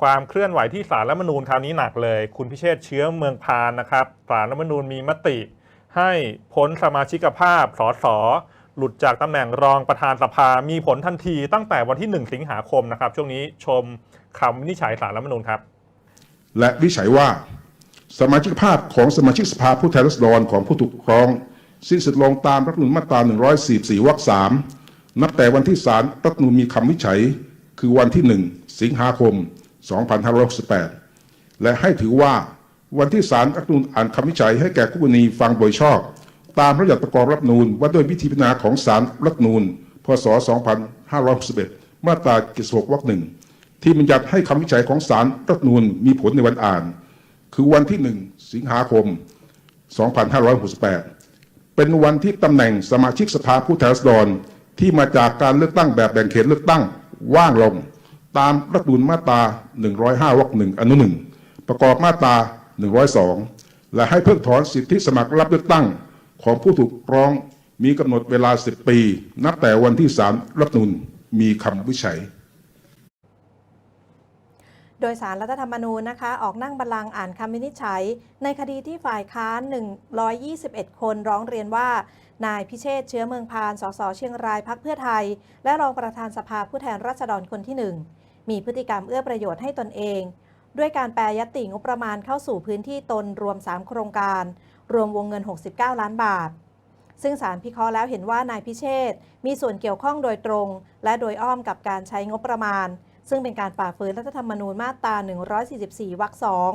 ความเคลื่อนไหวที่สารรัฐธรรมนูญคราวนี้หนักเลย คุณพิเชษเชื้อเมืองพานนะครับสารรัฐธรรมนูญมีมติ ให้พ้นสมาชิกภาพสสหลุดจากตำแหน่งรองประธานสภา มีผลทันทีตั้งแต่วันที่ 1 สิงหาคมนะครับ ช่วงนี้ชมคำวินิจฉัยสารรัฐธรรมนูญครับ และวิจัยว่า สมาชิกภาพของสมาชิกสภาผู้แทนราษฎรของผู้ถูกร้อง สิ้นสุดลงตามรัฐธรรมนูญมาตรา 144วรรค3นับแต่วันที่ศาลรัฐธรรมนูญมีคำวิจัย คือวันที่ 1 สิงหาคม 2568 และให้ถือว่าวันที่ศาลรัฐนูญอ่านคำวิจัยให้แก่คู่กรณีฟังโดยชอบ ตามพระราชบัญญัติประกอบรัฐนูญว่าด้วยวิธีพิจารณาของศาลรัฐนูญพศ 2561 มาตรา76วรรคหนึ่งที่บัญญัติให้คำวิจัยของศาลรัฐนูญมีผลในวันอ่าน คือวันที่ 1 สิงหาคม 2568 เป็นวันที่ตำแหน่งสมาชิกสภาผู้แทนราษฎรที่มาจากการเลือกตั้งแบบแบ่งเขตเลือกตั้งว่างลง ตามรัฐธรรมนูญมาตรา 105วรรคหนึ่งอนุหนึ่งประกอบมาตรา 102 และให้เพิกถอนสิทธิสมัครรับเลือกตั้งของผู้ถูกร้องมีกำหนดเวลา 10 ปี นับแต่วันที่ศาลรัฐธรรมนูญมีคำวิจัย โดยสารรัฐธรรมนูญนะคะ ออกนั่งบัลลังก์อ่านคำวินิจฉัย ในคดีที่ฝ่ายค้าน 121 คนร้องเรียนว่า นายพิเชษเชื้อเมืองพาน สสเชียงรายพักเพื่อไทย และรองประธานสภาผู้แทนราษฎรคนที่1 มีพฤติกรรมเอื้อประโยชน์ให้ตนเอง ด้วยการแปรยติงบประมาณเข้าสู่พื้นที่ตนรวม 3 โครงการ รวมวงเงิน 69 ล้านบาท ซึ่งสารพิเคราะห์แล้วเห็นว่านายพิเชษมีส่วนเกี่ยวข้องโดยตรง และโดยอ้อมกับการใช้งบประมาณ ซึ่งเป็นการฝ่าฝืนรัฐธรรมนูญมาตรา 144 วรรคสอง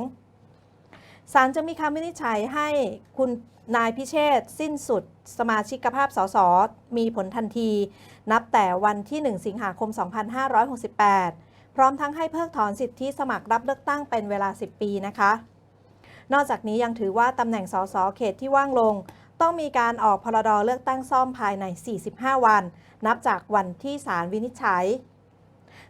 ศาลจะมีคำวินิจฉัยให้คุณนายพิเชษสิ้นสุด สมาชิกภาพสสมีผลทันที นับแต่วันที่ 1 สิงหาคม 2568 พร้อมทั้งให้เพิกถอนสิทธิสมัครรับเลือกตั้งเป็นเวลา 10 ปีนะคะ นอกจากนี้ยังถือว่าตำแหน่งสสเขตที่ว่างลง ต้องมีการออกพรดเลือกตั้งซ่อมภายใน 45 วัน นับจากวันที่ศาลวินิจฉัย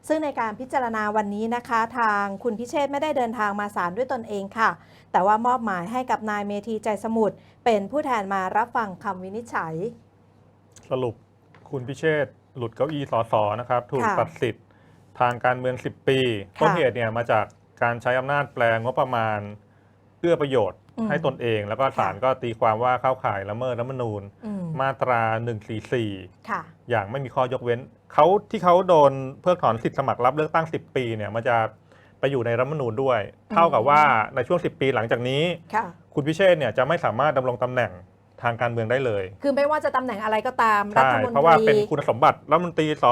ซึ่งในการพิจารณาวันนี้นะคะ ทางคุณพิเชษฐ์ไม่ได้เดินทางมาศาลด้วยตนเองค่ะ แต่ว่ามอบหมายให้กับนายเมธีใจสมุทรเป็นผู้แทนมารับฟังคำวินิจฉัย สรุปคุณพิเชษฐ์หลุดเก้าอี้สสนะครับ ถูกค่ะ ตัดสิทธิ์ ทางการเมือง 10 ปีค่ะต้นเหตุเนี่ยมาจากการใช้อำนาจแปลงงบประมาณเอื้อประโยชน์อืมให้ตนเอง แล้วก็ศาลค่ะก็ตีความว่าเข้าข่ายละเมิดรัฐธรรมนูญอืมมาตรา 144ค่ะอย่างไม่มีข้อยกเว้นเขาที่เขาโดนเพิกถอนสิทธิสมัครรับเลือกตั้ง 10 ปีเนี่ยมันจะไปอยู่ในรัฐธรรมนูญด้วย เท่ากับว่าในช่วง 10 ปีหลังจากนี้ค่ะคุณพิเชษฐ์เนี่ยจะไม่สามารถดำรงตำแหน่ง ทางการเมืองได้เลย คือไม่ว่าจะตำแหน่งอะไรก็ตามรัใช่ฐมนเพราะว่าตเป็นรีคุณสมบัติรัฐมนตรีส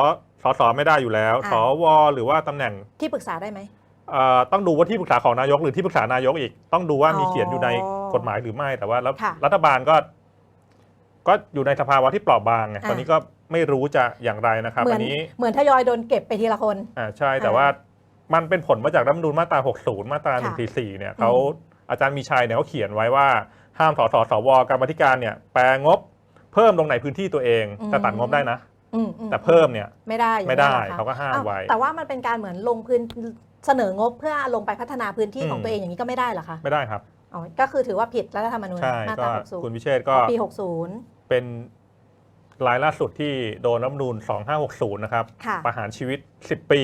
สสไม่ได้อยู่แล้วอ่าสวหรือว่าตำแหน่งที่ปรึกษาได้ไหม เอ่อต้องดูว่าที่ปรึกษาของนายกหรือที่ปรึกษานายกอีก ต้องดูว่าอ๋อมีเขียนอยู่ในกฎหมายหรือไม่แต่ว่ารัฐค่ะรัฐบาลก็ ก็อยู่ในสภาวะที่เปราะบางไงอ่าตอนนี้ก็ไม่รู้จะอย่างไรนะครับเหมือันนนี้ เหมือนทยอยโดนเก็บไปทีละคน อ่าใช่แต่อ่าว่ามันเป็นผลมาจากรัฐธรรมนูญมาตรา 60 มาตรา ค่ะ144 เนี่ยเขาอาจารย์มีชัยเนี่ยเขาเขียนไว้ว่า ห้ามสสสวกรรมาธิการเนี่ยแปลงบเพิ่มลงในพื้นที่ตัวเองแต่ตัดงบได้นะอืมอืมแต่เพิ่มเนี่ยไม่ได้อย่างไม่ได้นั้นหรอคะเขาก็ห้ามอ้วไว้ แต่ว่ามันเป็นการเหมือนลงพื้นเสนองบเพื่อลงไปพัฒนาพื้นที่ของอืมตัวเองอย่างนี้ก็ไม่ได้เหรอคะไม่ได้ครับอ๋อก็คือถือว่าผิดรัฐธรรมนูญใช่มาตก็ราคุณ60พิเชษฐ์ก็ปี 60 เป็นรายล่าสุดที่โดนรัฐธรรมนูญ2560 นะครับค่ะประหารชีวิต 10 ปี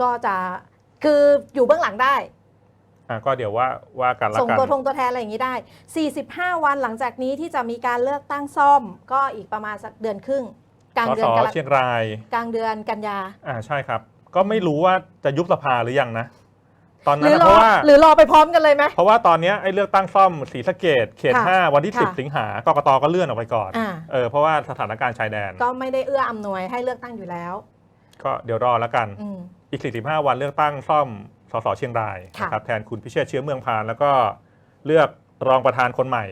ก็จะคืออยู่เบื้องหลังได้ อะก็เดี๋ยวว่าว่ากันละส่งกัน ตัวทงตัวแทนอะไรอย่างนี้ได้ 45 วันหลังจากนี้ที่จะมีการเลือกตั้งซ่อม ก็อีกประมาณสักเดือนครึ่ง กลางสเดืสอนกรเชียงราย กลางเดือนกันยาอ่าใช่ครับ ก็ไม่รู้ว่าจะยุบสภาหรือยังนะ ตอนหนั้รืนอนะรเพอราะว่า หรือรอไปพร้อมกันเลยไหม เพราะว่าตอนเนี้ยไอ้เลือกตั้งซ่อมศรีสะเกดเขต ค่ะ5 วันที่ ค่ะ10 สิงหากกตก็เลื่อนออกไปก่อนอ่า เออเพราะว่าสถานการณ์ชายแดน ก็ไม่ได้เอื้ออำนวยให้เลือกตั้งอยู่แล้ว ก็เดี๋ยวรอแล้วกัน อืมอีก 45 วันเลือกตั้งซ่อม สสเชียงรายค่ะนะครับแทนคุณพิเชษฐ์เชื้อเมืองพาน แล้วก็เลือกรองประธานคนใหม่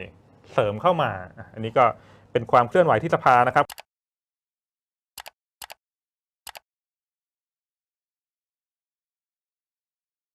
เสริมเข้ามาอะอันนี้ก็เป็นความเคลื่อนไหวที่สภานะครับ